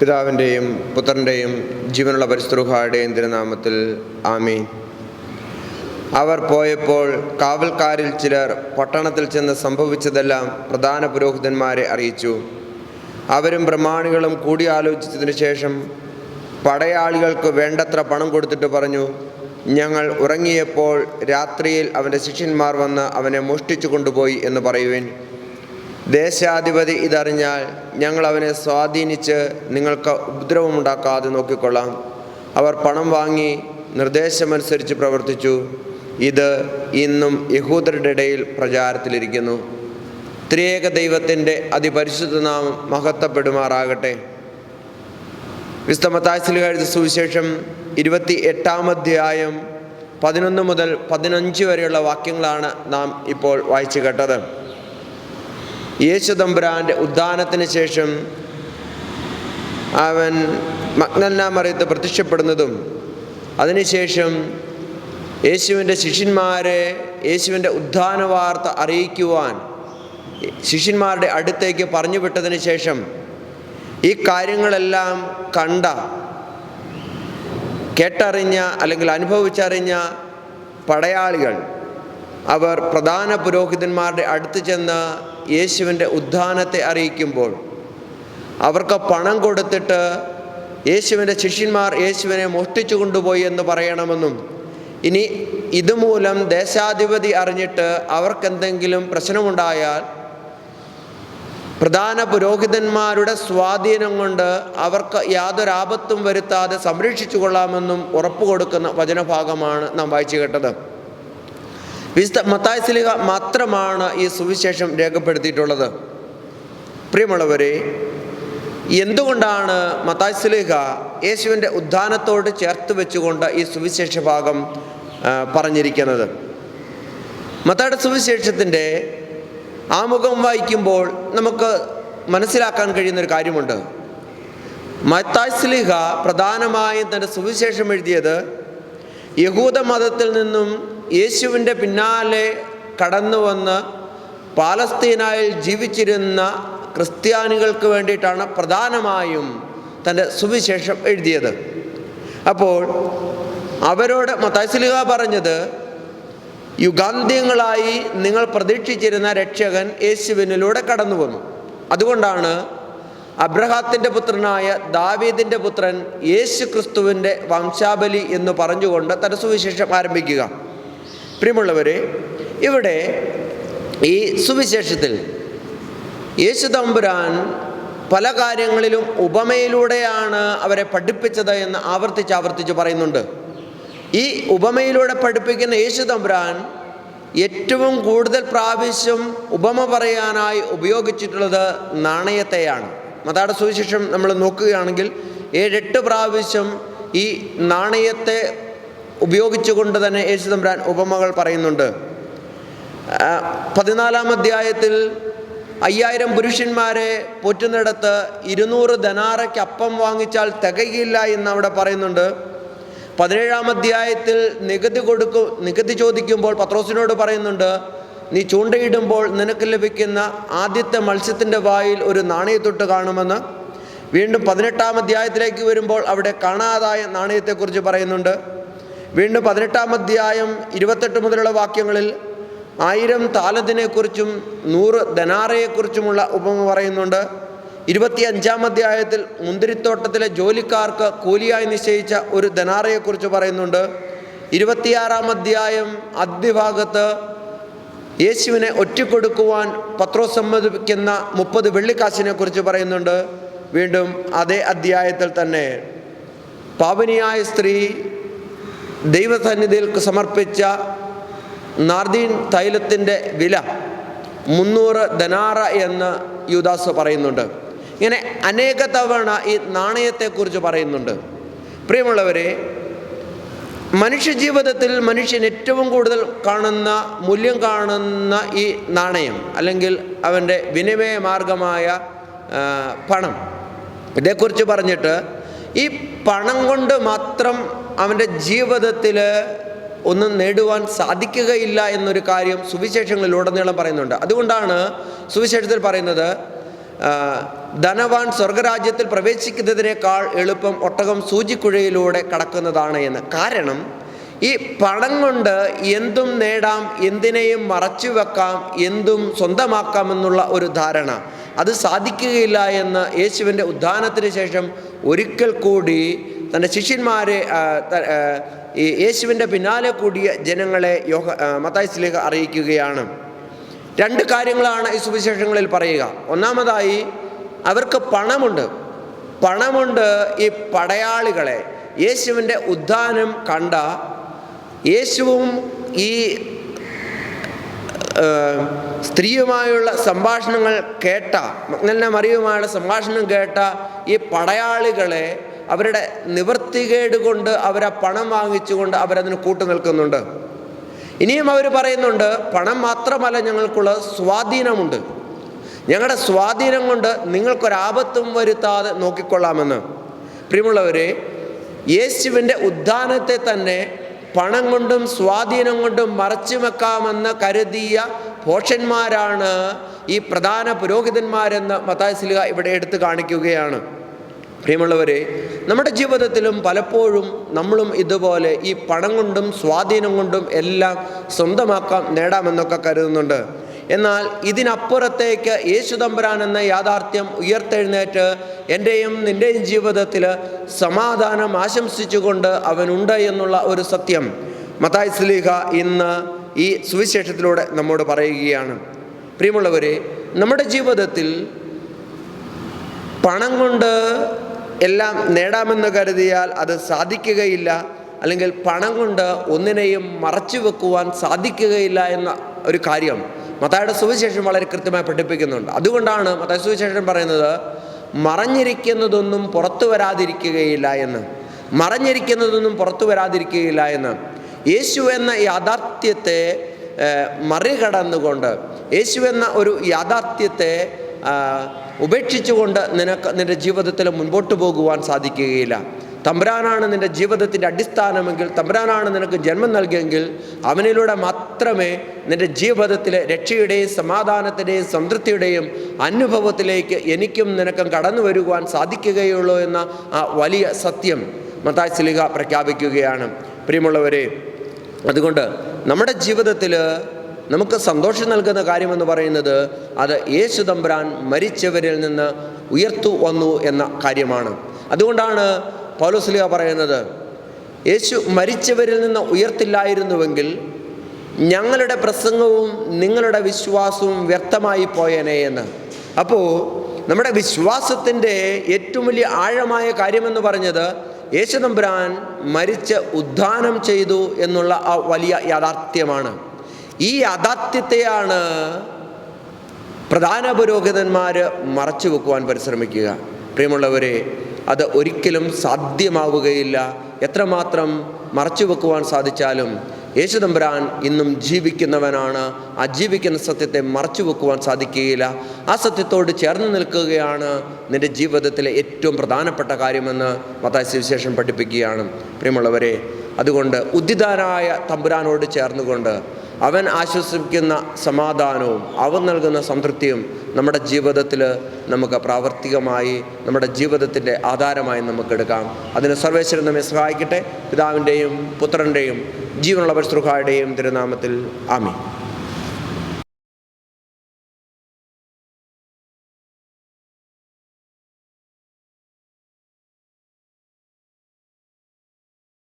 പിതാവിന്റെയും പുത്രന്റെയും ജീവനുള്ള പരിശുദ്ധരുഹായുടെയും തിരുനാമത്തിൽ ആമീൻ. അവർ പോയപ്പോൾ കാവൽക്കാരിൽ ചിലർ പട്ടണത്തിൽ ചെന്ന് സംഭവിച്ചതെല്ലാം പ്രധാന പുരോഹിതന്മാരെ അറിയിച്ചു. അവരും പ്രമാണികളും കൂടിയാലോചിച്ചതിനു ശേഷം പടയാളികൾക്ക് വേണ്ടത്ര പണം കൊടുത്തിട്ട് പറഞ്ഞു ഞങ്ങൾ ഉറങ്ങിയപ്പോൾ രാത്രിയിൽ അവന്റെ ശിഷ്യന്മാർ വന്ന് അവനെ മോഷ്ടിച്ചു കൊണ്ടുപോയി എന്ന് പറയുവിൻ. ദേശാധിപതി ഇതറിഞ്ഞാൽ ഞങ്ങൾ അവനെ സ്വാധീനിച്ച് നിങ്ങൾക്ക് ഉപദ്രവമുണ്ടാക്കാതെ നോക്കിക്കൊള്ളാം. അവർ പണം വാങ്ങി നിർദ്ദേശമനുസരിച്ച് പ്രവർത്തിച്ചു. ഇത് ഇന്നും യഹൂദരുടെ ഇടയിൽ പ്രചാരത്തിലിരിക്കുന്നു. ത്രിയേക ദൈവത്തിന്റെ അതിപരിശുദ്ധ നാമം മഹത്വപ്പെടുമാറാകട്ടെ. വിസ്തമത്തായ്സിൽ എഴുതിയ സുവിശേഷം ഇരുപത്തി എട്ടാം അധ്യായം പതിനൊന്ന് മുതൽ പതിനഞ്ച് വരെയുള്ള വാക്യങ്ങളാണ് നാം ഇപ്പോൾ വായിച്ചു കേട്ടത്. യേശുദമ്പുരാന്റെ ഉദ്ധാനത്തിന് ശേഷം അവൻ മഗ്നന്ന മറിയത്ത് പ്രത്യക്ഷപ്പെടുന്നതും അതിനുശേഷം യേശുവിന്റെ ശിഷ്യന്മാരെ യേശുവിന്റെ ഉദ്ധാന വാർത്ത അറിയിക്കുവാൻ ശിഷ്യന്മാരുടെ അടുത്തേക്ക് പറഞ്ഞു വിട്ടതിന് ശേഷം ഈ കാര്യങ്ങളെല്ലാം കണ്ട കേട്ടറിഞ്ഞ അല്ലെങ്കിൽ അനുഭവിച്ചറിഞ്ഞ പടയാളികൾ അവർ പ്രധാന പുരോഹിതന്മാരുടെ അടുത്ത് ചെന്ന് യേശുവിന്റെ ഉദ്ധാനത്തെ അറിയിക്കുമ്പോൾ അവർക്ക് പണം കൊടുത്തിട്ട് യേശുവിന്റെ ശിഷ്യന്മാർ യേശുവിനെ മോഷ്ടിച്ചു കൊണ്ടുപോയി എന്ന് പറയണമെന്നും ഇനി ഇതുമൂലം ദേശാധിപതി അറിഞ്ഞിട്ട് അവർക്കെന്തെങ്കിലും പ്രശ്നമുണ്ടായാൽ പ്രധാന പുരോഹിതന്മാരുടെ സ്വാധീനം കൊണ്ട് അവർക്ക് യാതൊരു ആപത്തും വരുത്താതെ സംരക്ഷിച്ചു കൊള്ളാമെന്നും ഉറപ്പ് കൊടുക്കുന്ന വചനഭാഗമാണ് നാം വായിച്ചു കേട്ടത്. വിശുദ്ധ മത്തായ സ്ലിഹ മാത്രമാണ് ഈ സുവിശേഷം രേഖപ്പെടുത്തിയിട്ടുള്ളത്. പ്രിയമുള്ളവരെ എന്തുകൊണ്ടാണ് മത്തായ സ്ലിഹ യേശുവിന്റെ ഉദ്ധാനത്തോട് ചേർത്ത് വെച്ചുകൊണ്ട് ഈ സുവിശേഷ ഭാഗം പറഞ്ഞിരിക്കുന്നത്? മത്തായുടെ സുവിശേഷത്തിന്റെ ആമുഖം വായിക്കുമ്പോൾ നമുക്ക് മനസ്സിലാക്കാൻ കഴിയുന്നൊരു കാര്യമുണ്ട്. മത്തായ് സ്ലിഹ പ്രധാനമായും തന്റെ സുവിശേഷം എഴുതിയത് യഹൂദ മതത്തിൽ നിന്നും യേശുവിന്റെ പിന്നാലെ കടന്നു വന്ന് പാലസ്തീനായിൽ ജീവിച്ചിരുന്ന ക്രിസ്ത്യാനികൾക്ക് വേണ്ടിയിട്ടാണ് പ്രധാനമായും തന്റെ സുവിശേഷം എഴുതിയത്. അപ്പോൾ അവരോട് മത്തായ്സ്ലിഹ പറഞ്ഞത് യുഗാന്ത്യങ്ങളായി നിങ്ങൾ പ്രതീക്ഷിച്ചിരുന്ന രക്ഷകൻ യേശുവിനിലൂടെ കടന്നു വന്നു. അതുകൊണ്ടാണ് അബ്രഹാത്തിന്റെ പുത്രനായ ദാവീദിന്റെ പുത്രൻ യേശു ക്രിസ്തുവിന്റെ വംശാബലി എന്ന് പറഞ്ഞുകൊണ്ട് തന്റെ സുവിശേഷം ആരംഭിക്കുക. പ്രിയമുള്ളവരെ ഇവിടെ ഈ സുവിശേഷത്തിൽ യേശു തമ്പുരാൻ പല കാര്യങ്ങളിലും ഉപമയിലൂടെയാണ് അവരെ പഠിപ്പിച്ചത് എന്ന് ആവർത്തിച്ച് ആവർത്തിച്ച് പറയുന്നുണ്ട്. ഈ ഉപമയിലൂടെ പഠിപ്പിക്കുന്ന യേശു തമ്പുരാൻ ഏറ്റവും കൂടുതൽ പ്രാവശ്യം ഉപമ പറയാനായി ഉപയോഗിച്ചിട്ടുള്ളത് നാണയത്തെയാണ്. മതാട സുവിശേഷം നമ്മൾ നോക്കുകയാണെങ്കിൽ ഏഴെട്ട് പ്രാവശ്യം ഈ നാണയത്തെ ഉപയോഗിച്ചുകൊണ്ട് തന്നെ യേശു തമ്പുരാൻ ഉപമകൾ പറയുന്നുണ്ട്. പതിനാലാം അധ്യായത്തിൽ അയ്യായിരം പുരുഷന്മാരെ പോറ്റുന്നിടത്ത് ഇരുന്നൂറ് ധനാറയ്ക്ക് അപ്പം വാങ്ങിച്ചാൽ തികയില്ല എന്ന് അവിടെ പറയുന്നുണ്ട്. പതിനേഴാം അധ്യായത്തിൽ നികുതി കൊടുക്കു നികുതി ചോദിക്കുമ്പോൾ പത്രോസിനോട് പറയുന്നുണ്ട് നീ ചൂണ്ടയിടുമ്പോൾ നിനക്ക് ലഭിക്കുന്ന ആദ്യത്തെ മത്സ്യത്തിന്റെ വായിൽ ഒരു നാണയത്തൊട്ട് കാണുമെന്ന്. വീണ്ടും പതിനെട്ടാം അധ്യായത്തിലേക്ക് വരുമ്പോൾ അവിടെ കാണാതായ നാണയത്തെക്കുറിച്ച് പറയുന്നുണ്ട്. വീണ്ടും പതിനെട്ടാം അധ്യായം ഇരുപത്തെട്ട് മുതലുള്ള വാക്യങ്ങളിൽ ആയിരം താലത്തിനെക്കുറിച്ചും നൂറ് ധനാറയെക്കുറിച്ചുമുള്ള ഉപമ പറയുന്നുണ്ട്. ഇരുപത്തി അഞ്ചാം അധ്യായത്തിൽ മുന്തിരിത്തോട്ടത്തിലെ ജോലിക്കാർക്ക് കൂലിയായി നിശ്ചയിച്ച ഒരു ധനാറയെക്കുറിച്ച് പറയുന്നുണ്ട്. ഇരുപത്തിയാറാം അധ്യായം ആദ്യഭാഗത്ത് യേശുവിനെ ഒറ്റക്കൊടുക്കുവാൻ പത്രോ സമ്മതിക്കുന്ന മുപ്പത് വെള്ളിക്കാശിനെ കുറിച്ച് പറയുന്നുണ്ട്. വീണ്ടും അതേ അധ്യായത്തിൽ തന്നെ പാവനിയായ സ്ത്രീ ദൈവസന്നിധിയിൽ സമർപ്പിച്ച നാർദീൻ തൈലത്തിന്റെ വില മുന്നൂറ് ധനാറ എന്ന് യുദാസ് പറയുന്നുണ്ട്. ഇങ്ങനെ അനേക തവണ ഈ നാണയത്തെക്കുറിച്ച് പറയുന്നുണ്ട്. പ്രിയമുള്ളവരെ മനുഷ്യജീവിതത്തിൽ മനുഷ്യൻ ഏറ്റവും കൂടുതൽ കാണുന്ന മൂല്യം കാണുന്ന ഈ നാണയം അല്ലെങ്കിൽ അവന്റെ വിനിമയ മാർഗമായ പണം. ഇതേക്കുറിച്ച് പറഞ്ഞിട്ട് ഈ പണം കൊണ്ട് മാത്രം അവന്റെ ജീവിതത്തിൽ ഒന്നും നേടുവാൻ സാധിക്കുകയില്ല എന്നൊരു കാര്യം സുവിശേഷങ്ങളിലുടനീളം പറയുന്നുണ്ട്. അതുകൊണ്ടാണ് സുവിശേഷത്തിൽ പറയുന്നത് ധനവാൻ സ്വർഗരാജ്യത്തിൽ പ്രവേശിക്കുന്നതിനേക്കാൾ എളുപ്പം ഒട്ടകം സൂചിക്കുഴയിലൂടെ കടക്കുന്നതാണ് എന്ന്. കാരണം ഈ പണം കൊണ്ട് എന്തും നേടാം എന്തിനേയും മറച്ചു വെക്കാം എന്തും സ്വന്തമാക്കാമെന്നുള്ള ഒരു ധാരണ അത് സാധിക്കുകയില്ല എന്ന് യേശുവിന്റെ ഉദ്ധാനത്തിന് ശേഷം ഒരിക്കൽ കൂടി തന്റെ ശിഷ്യന്മാരെ ഈ യേശുവിന്റെ പിന്നാലെ കൂടിയ ജനങ്ങളെ യോഹ മത്തായി സ്ലീഹ അറിയിക്കുകയാണ്. രണ്ട് കാര്യങ്ങളാണ് ഈ സുവിശേഷങ്ങളിൽ പറയുക. ഒന്നാമതായി അവർക്ക് പണമുണ്ട്. പണമുണ്ട് ഈ പടയാളികളെ. യേശുവിന്റെ ഉദ്ധാനം കണ്ട യേശുവും ഈ സ്ത്രീയുമായുള്ള സംഭാഷണങ്ങൾ കേട്ട മഗ്നലിന മറിയുമായുള്ള സംഭാഷണം കേട്ട ഈ പടയാളികളെ അവരുടെ നിവർത്തികേട് കൊണ്ട് അവരെ പണം വാങ്ങിച്ചുകൊണ്ട് അവരതിന് കൂട്ടു നിൽക്കുന്നുണ്ട്. ഇനിയും അവർ പറയുന്നുണ്ട് പണം മാത്രമല്ല ഞങ്ങൾക്കുള്ള സ്വാധീനമുണ്ട്. ഞങ്ങളുടെ സ്വാധീനം കൊണ്ട് നിങ്ങൾക്കൊരാപത്തും വരുത്താതെ നോക്കിക്കൊള്ളാമെന്ന്. പ്രിയമുള്ളവരെ യേശുവിന്റെ ഉദ്ധാനത്തെ തന്നെ പണം കൊണ്ടും സ്വാധീനം കൊണ്ടും മറച്ചു വെക്കാമെന്ന് കരുതിയ പോഷന്മാരാണ് ഈ പ്രധാന പുരോഹിതന്മാരെന്ന് മതാസ്ലിക ഇവിടെ എടുത്തു കാണിക്കുകയാണ്. പ്രിയമുള്ളവരെ നമ്മുടെ ജീവിതത്തിലും പലപ്പോഴും നമ്മളും ഇതുപോലെ ഈ പണം കൊണ്ടും സ്വാധീനം കൊണ്ടും എല്ലാം സ്വന്തമാക്കാം നേടാമെന്നൊക്കെ കരുതുന്നുണ്ട്. എന്നാൽ ഇതിനപ്പുറത്തേക്ക് യേശുദമ്പരാൻ എന്ന യാഥാർത്ഥ്യം ഉയർത്തെഴുന്നേറ്റ് എന്റെയും നിന്റെയും ജീവിതത്തിൽ സമാധാനം ആശംസിച്ചുകൊണ്ട് അവനുണ്ട് എന്നുള്ള ഒരു സത്യം മതായ് സ്ലീഹ ഇന്ന് ഈ സുവിശേഷത്തിലൂടെ നമ്മോട് പറയുകയാണ്. പ്രിയമുള്ളവരെ നമ്മുടെ ജീവിതത്തിൽ പണം കൊണ്ട് എല്ലാം നേടാമെന്ന് കരുതിയാൽ അത് സാധിക്കുകയില്ല. അല്ലെങ്കിൽ പണം കൊണ്ട് ഒന്നിനെയും മറച്ചു വെക്കുവാൻ സാധിക്കുകയില്ല എന്ന ഒരു കാര്യം മത്തായുടെ സുവിശേഷം വളരെ കൃത്യമായി പഠിപ്പിക്കുന്നുണ്ട്. അതുകൊണ്ടാണ് മത്തായ സുവിശേഷം പറയുന്നത് മറഞ്ഞിരിക്കുന്നതൊന്നും പുറത്തു വരാതിരിക്കുകയില്ല എന്ന്. മറഞ്ഞിരിക്കുന്നതൊന്നും പുറത്തു വരാതിരിക്കുകയില്ല എന്ന്. യേശു എന്ന യാഥാർത്ഥ്യത്തെ മറികടന്നുകൊണ്ട് യേശു എന്ന ഒരു യാഥാർത്ഥ്യത്തെ ഉപേക്ഷിച്ചുകൊണ്ട് നിനക്ക് നിന്റെ ജീവിതത്തിൽ മുൻപോട്ട് പോകുവാൻ സാധിക്കുകയില്ല. തമ്പുരാനാണ് നിന്റെ ജീവിതത്തിന്റെ അടിസ്ഥാനമെങ്കിൽ തമ്പുരാനാണ് നിനക്ക് ജന്മം നൽകിയെങ്കിൽ അവനിലൂടെ മാത്രമേ നിന്റെ ജീവിതത്തിലെ രക്ഷയുടെയും സമാധാനത്തിന്റെയും സംതൃപ്തിയുടെയും അനുഭവത്തിലേക്ക് എനിക്കും നിനക്കും കടന്നു വരുവാൻ സാധിക്കുകയുള്ളൂ എന്ന ആ വലിയ സത്യം മത്തായി സ്ലിഹ പ്രഖ്യാപിക്കുകയാണ്. പ്രിയമുള്ളവരെ അതുകൊണ്ട് നമ്മുടെ ജീവിതത്തിൽ നമുക്ക് സന്തോഷം നൽകുന്ന കാര്യമെന്ന് പറയുന്നത് അത് യേശു തമ്പുരാൻ മരിച്ചവരിൽ നിന്ന് ഉയർത്തു വന്നു എന്ന കാര്യമാണ്. അതുകൊണ്ടാണ് പൗലോസ്ലിയ പറയുന്നത് യേശു മരിച്ചവരിൽ നിന്ന് ഉയർത്തില്ലായിരുന്നുവെങ്കിൽ ഞങ്ങളുടെ പ്രസംഗവും നിങ്ങളുടെ വിശ്വാസവും വ്യക്തമായി പോയേനെ എന്ന്. അപ്പോൾ നമ്മുടെ വിശ്വാസത്തിന്റെ ഏറ്റവും വലിയ ആഴമായ കാര്യമെന്ന് പറഞ്ഞത് യേശുദമ്പുരാൻ മരിച്ച് ഉദ്ധാനം ചെയ്തു എന്നുള്ള ആ വലിയ യാഥാർത്ഥ്യമാണ്. ഈ യാഥാർത്ഥ്യത്തെയാണ് പ്രധാന പുരോഹിതന്മാർ മറച്ചു വെക്കുവാൻ പരിശ്രമിക്കുക. പ്രിയമുള്ളവരെ അത് ഒരിക്കലും സാധ്യമാവുകയില്ല. എത്രമാത്രം മറച്ചു വെക്കുവാൻ സാധിച്ചാലും യേശുദമ്പുരാൻ ഇന്നും ജീവിക്കുന്നവനാണ്. ആ ജീവിക്കുന്ന സത്യത്തെ മറച്ചു വെക്കുവാൻ സാധിക്കുകയില്ല. ആ സത്യത്തോട് ചേർന്ന് നിൽക്കുകയാണ് നിന്റെ ജീവിതത്തിലെ ഏറ്റവും പ്രധാനപ്പെട്ട കാര്യമെന്ന് മത്തായ സുവിശേഷം പഠിപ്പിക്കുകയാണ്. പ്രിയമുള്ളവരെ അതുകൊണ്ട് ഉദ്ധിതാനായ തമ്പുരാനോട് ചേർന്നുകൊണ്ട് അവൻ ആശ്വസിപ്പിക്കുന്ന സമാധാനവും അവൻ നൽകുന്ന സംതൃപ്തിയും നമ്മുടെ ജീവിതത്തിൽ നമുക്ക് പ്രാവർത്തികമായി നമ്മുടെ ജീവിതത്തിന്റെ ആധാരമായി നമുക്കെടുക്കാം അതിന് സർവേശ്വരൻ നമ്മെ സഹായിക്കട്ടെ. പിതാവിന്റെയും പുത്രന്റെയും ജീവനുള്ള പരിശ്രുഹായുടെയും തിരുനാമത്തിൽ ആമി